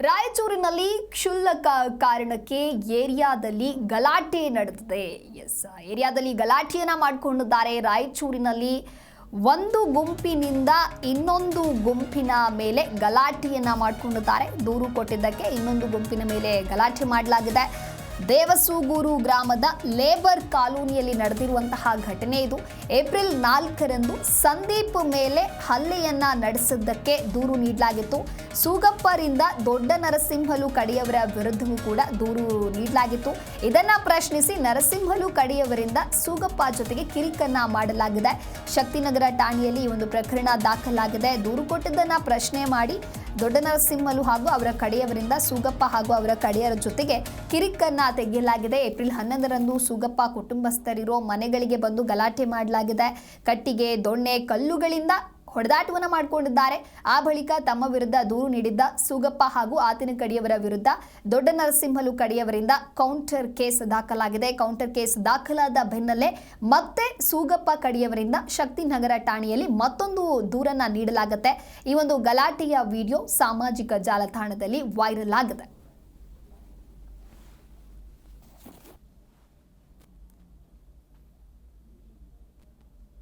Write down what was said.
ರಾಯಚೂರಿನಲ್ಲಿ ಕ್ಷುಲ್ಲಕ ಕಾರಣಕ್ಕೆ ಏರಿಯಾದಲ್ಲಿ ಗಲಾಟೆ ನಡೆದಿದೆ. ಎಸ್ ಏರಿಯಾದಲ್ಲಿ ಗಲಾಟೆಯನ್ನ ಮಾಡಿಕೊಂಡಿದ್ದಾರೆ. ರಾಯಚೂರಿನಲ್ಲಿ ಒಂದು ಗುಂಪಿನಿಂದ ಇನ್ನೊಂದು ಗುಂಪಿನ ಮೇಲೆ ಗಲಾಟೆಯನ್ನ ಮಾಡಿಕೊಂಡಿದ್ದಾರೆ. ದೂರು ಕೊಟ್ಟಿದ್ದಕ್ಕೆ ಇನ್ನೊಂದು ಗುಂಪಿನ ಮೇಲೆ ಗಲಾಟೆ ಮಾಡಲಾಗಿದೆ. ದೇವಸೂಗೂರು ಗ್ರಾಮದ ಲೇಬರ್ ಕಾಲೋನಿಯಲ್ಲಿ ನಡೆದಿರುವಂತಹ ಘಟನೆ ಇದು. ಏಪ್ರಿಲ್ ನಾಲ್ಕರಂದು ಸಂದೀಪ್ ಮೇಲೆ ಹಲ್ಲೆಯನ್ನ ನಡೆಸಿದ್ದಕ್ಕೆ ದೂರು ನೀಡಲಾಗಿತ್ತು. ಸೂಗಪ್ಪರಿಂದ ದೊಡ್ಡ ನರಸಿಂಹಲು ಕಡಿಯವರ ವಿರುದ್ಧವೂ ಕೂಡ ದೂರು ನೀಡಲಾಗಿತ್ತು. ಇದನ್ನ ಪ್ರಶ್ನಿಸಿ ನರಸಿಂಹಲು ಕಡಿಯವರಿಂದ ಸೂಗಪ್ಪ ಜೊತೆಗೆ ಕಿರಿಕನ್ನ ಮಾಡಲಾಗಿದೆ. ಶಕ್ತಿನಗರ ಠಾಣೆಯಲ್ಲಿ ಈ ಒಂದು ಪ್ರಕರಣ ದಾಖಲಾಗಿದೆ. ದೂರು ಕೊಟ್ಟಿದ್ದನ್ನ ಪ್ರಶ್ನೆ ಮಾಡಿ ದೊಡ್ಡ ನರಸಿಂಹಲು ಹಾಗೂ ಅವರ ಕಡೆಯವರಿಂದ ಸೂಗಪ್ಪ ಹಾಗೂ ಅವರ ಕಡೆಯರ ಜೊತೆಗೆ ಕಿರಿಕನ್ನ ತೆಗೆಯಲಾಗಿದೆ. ಏಪ್ರಿಲ್ ಹನ್ನೊಂದರಂದು ಸೂಗಪ್ಪ ಕುಟುಂಬಸ್ಥರಿರೋ ಮನೆಗಳಿಗೆ ಬಂದು ಗಲಾಟೆ ಮಾಡಲಾಗಿದೆ. ಕಟ್ಟಿಗೆ, ದೊಣ್ಣೆ, ಕಲ್ಲುಗಳಿಂದ ಹೊಡೆದಾಟವನ್ನು ಮಾಡಿಕೊಂಡಿದ್ದಾರೆ. ಆ ಬಳಿಕ ತಮ್ಮ ವಿರುದ್ಧ ದೂರು ನೀಡಿದ್ದ ಸೂಗಪ್ಪ ಹಾಗೂ ಆತನ ಕಡಿಯವರ ವಿರುದ್ಧ ದೊಡ್ಡ ನರಸಿಂಹಲು ಕಡಿಯವರಿಂದ ಕೌಂಟರ್ ಕೇಸ್ ದಾಖಲಾಗಿದೆ. ಕೌಂಟರ್ ಕೇಸ್ ದಾಖಲಾದ ಬೆನ್ನಲ್ಲೇ ಮತ್ತೆ ಸೂಗಪ್ಪ ಕಡಿಯವರಿಂದ ಶಕ್ತಿನಗರ ಠಾಣೆಯಲ್ಲಿ ಮತ್ತೊಂದು ದೂರನ್ನ ನೀಡಲಾಗುತ್ತೆ. ಈ ಒಂದು ಗಲಾಟೆಯ ವಿಡಿಯೋ ಸಾಮಾಜಿಕ ಜಾಲತಾಣದಲ್ಲಿ ವೈರಲ್ ಆಗಿದೆ.